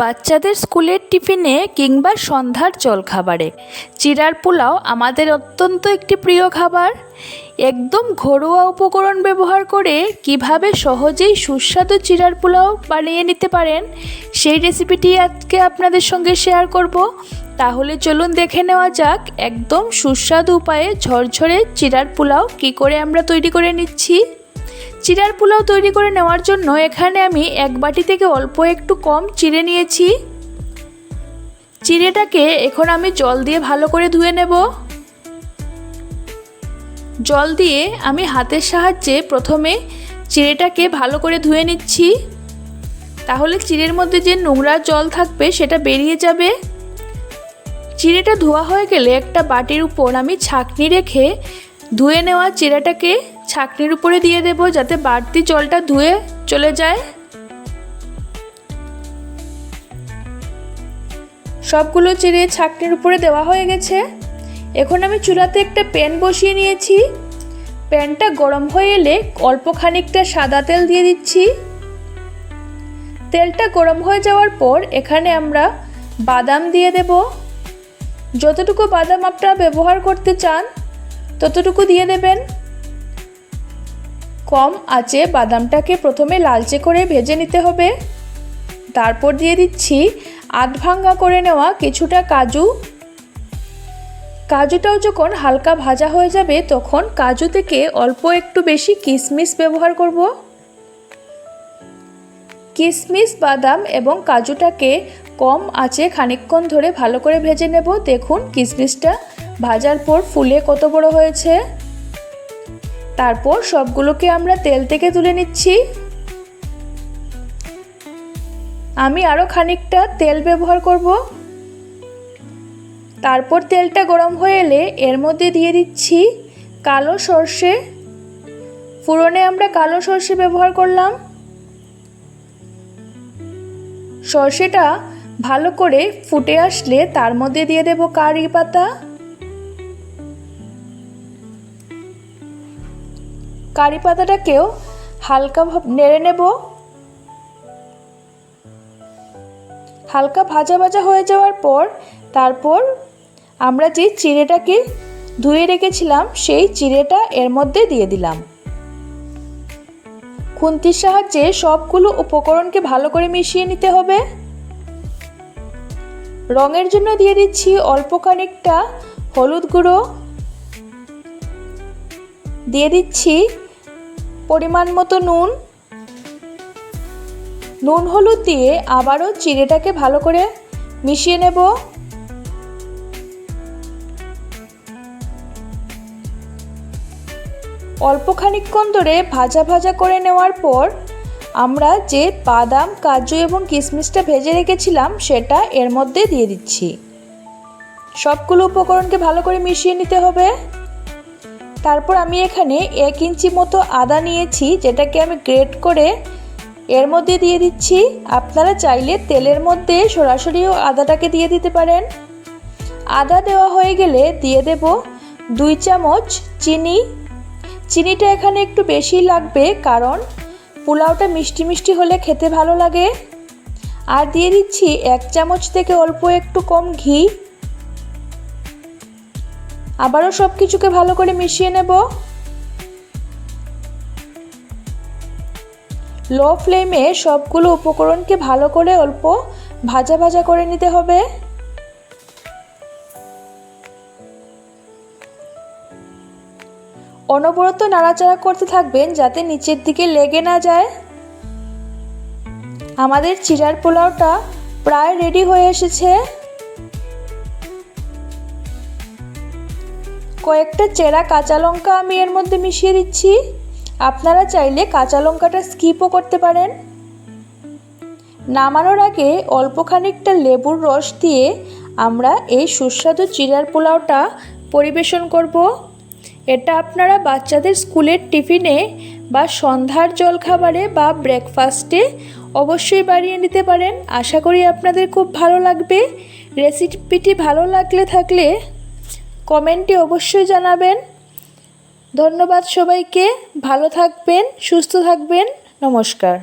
বাচ্চাদের স্কুলের টিফিনে কিংবা সন্ধ্যার জলখাবারে। চিড়ার পোলাও আমাদের অত্যন্ত একটি প্রিয় খাবার। একদম ঘরোয়া উপকরণ ব্যবহার করে কীভাবে সহজেই সুস্বাদু চিড়ার পোলাও বানিয়ে নিতে পারেন, সেই রেসিপিটি আজকে আপনাদের সঙ্গে শেয়ার করব। তাহলে চলুন দেখে নেওয়া যাক একদম সুস্বাদু উপায়ে ঝরঝরে চিড়ার পোলাও কী করে আমরা তৈরি করে নিচ্ছি। চিড়ার পোলাও তৈরি করে নেওয়ার জন্য এখানে আমি এক বাটি থেকে অল্প একটু কম চিড়ে নিয়েছি। চিড়েটাকে এখন আমি জল দিয়ে ভালো করে ধুয়ে নেব। জল দিয়ে আমি হাতের সাহায্যে প্রথমে চিড়েটাকে ভালো করে ধুয়ে নিচ্ছি। তাহলে চিড়ের মধ্যে যে নোংরা জল থাকবে সেটা বেরিয়ে যাবে। চিড়েটা ধোয়া হয়ে গেলে একটা বাটির উপর আমি ছাকনি রেখে ধুয়ে নেওয়া চিড়েটাকে ছাকনির উপরে দিয়ে দেব যাতে বাড়তি জলটা ধুয়ে চলে যায়। সবগুলো চিড়ে ছাকনির উপরে দেওয়া হয়ে গেছে। এখন আমি চুলাতে একটা প্যান বসিয়ে নিয়েছি। প্যানটা গরম হয়ে এলে অল্প খানিকটা সাদা তেল দিয়ে দিচ্ছি। তেলটা গরম হয়ে যাওয়ার পর এখানে আমরা বাদাম দিয়ে দেব। যতটুকু বাদাম আপনারা ব্যবহার করতে চান, ততটুকু দিয়ে দেবেন। কম আঁচে বাদামটাকে প্রথমে লালচে করে ভেজে নিতে হবে। তারপর দিয়ে দিচ্ছি আধ ভাঙ্গা করে নেওয়া কিছুটা কাজু। কাজুটাও যখন হালকা ভাজা হয়ে যাবে, তখন কাজু থেকে অল্প একটু বেশি কিশমিশ ব্যবহার করব। কিশমিশ বাদাম এবং কাজুটাকে কম আঁচে খানিকক্ষণ ধরে ভালো করে ভেজে নেব। দেখুন কিশমিশটা ভাজার পর ফুলে কত বড় হয়েছে। তারপর সবগুলোকে আমরা তেল থেকে তুলে নিচ্ছি। আমি আরও খানিকটা তেল ব্যবহার করব। তারপর তেলটা গরম হয়ে এলে এর মধ্যে দিয়ে দিচ্ছি কালো সর্ষে। ফুরনে আমরা কালো সর্ষে ব্যবহার করলাম। সর্ষেটা ভালো করে ফুটে আসলে তার মধ্যে দিয়ে দেব কারি পাতা। কারি পাতাটাকেও হালকা নেড়ে নেব। হালকা ভাজা ভাজা হয়ে যাওয়ার পর তারপর আমরা যে চিড়েটাকে ধুয়ে রেখেছিলাম, সেই চিড়েটা এর মধ্যে দিয়ে দিলাম। খুন্তির সাহায্যে সবগুলো উপকরণকে ভালো করে মিশিয়ে নিতে হবে। রঙের জন্য দিয়ে দিচ্ছি অল্প খানিকটা হলুদ গুঁড়ো দিয়ে দিচ্ছি পরিমাণ মতো নুন। নুন হলুদ দিয়ে আবারও চিড়েটাকে ভালো করে মিশিয়ে নেব। অল্প খানিকক্ষণ ধরে ভাজা ভাজা করে নেওয়ার পর আমরা যে বাদাম, কাজু এবং কিশমিশটা ভেজে রেখেছিলাম সেটা এর মধ্যে দিয়ে দিচ্ছি। সবগুলো উপকরণকে ভালো করে মিশিয়ে নিতে হবে। তারপর আমি এখানে এক ইঞ্চি মতো আদা নিয়েছি, যেটাকে আমি গ্রেট করে এর মধ্যে দিয়ে দিচ্ছি। আপনারা চাইলে তেলের মধ্যে সরাসরিও আদাটাকে দিয়ে দিতে পারেন। আদা দেওয়া হয়ে গেলে দিয়ে দেব দুই চামচ চিনি। চিনিটা এখানে একটু বেশি লাগবে, কারণ পোলাওটা মিষ্টি মিষ্টি হলে খেতে ভালো লাগে। আর দিয়ে দিচ্ছি এক চামচ থেকে অল্প একটু কম ঘি। আবারও সব কিছুকে ভালো করে মিশিয়ে নেব। লো ফ্লেমে সবগুলো উপকরণকে ভালো করে অল্প ভাজা ভাজা করে নিতে হবে। অনবরত নাড়াচাড়া করতে থাকবেন যাতে নিচের দিকে লেগে না যায়। আমাদের চিরার পোলাওটা প্রায় রেডি হয়ে এসেছে। কয়েকটা চেরা কাঁচা লঙ্কা আমি এর মধ্যে মিশিয়ে দিচ্ছি। আপনারা চাইলে কাঁচা লঙ্কাটা স্কিপও করতে পারেন। নামানোর আগে অল্প খানিকটা লেবুর রস দিয়ে আমরা এই সুস্বাদু চিরার পোলাওটা পরিবেশন করব। এটা আপনারা বাচ্চাদের স্কুলের টিফিনে বা সন্ধ্যার জলখাবারে বা ব্রেকফাস্টে অবশ্যই বাড়িয়ে নিতে পারেন। আশা করি আপনাদের খুব ভালো লাগবে। রেসিপিটি ভালো লাগলে থাকলে কমেন্টে অবশ্যই জানাবেন। ধন্যবাদ সবাইকে। ভালো থাকবেন সুস্থ থাকবেন। নমস্কার।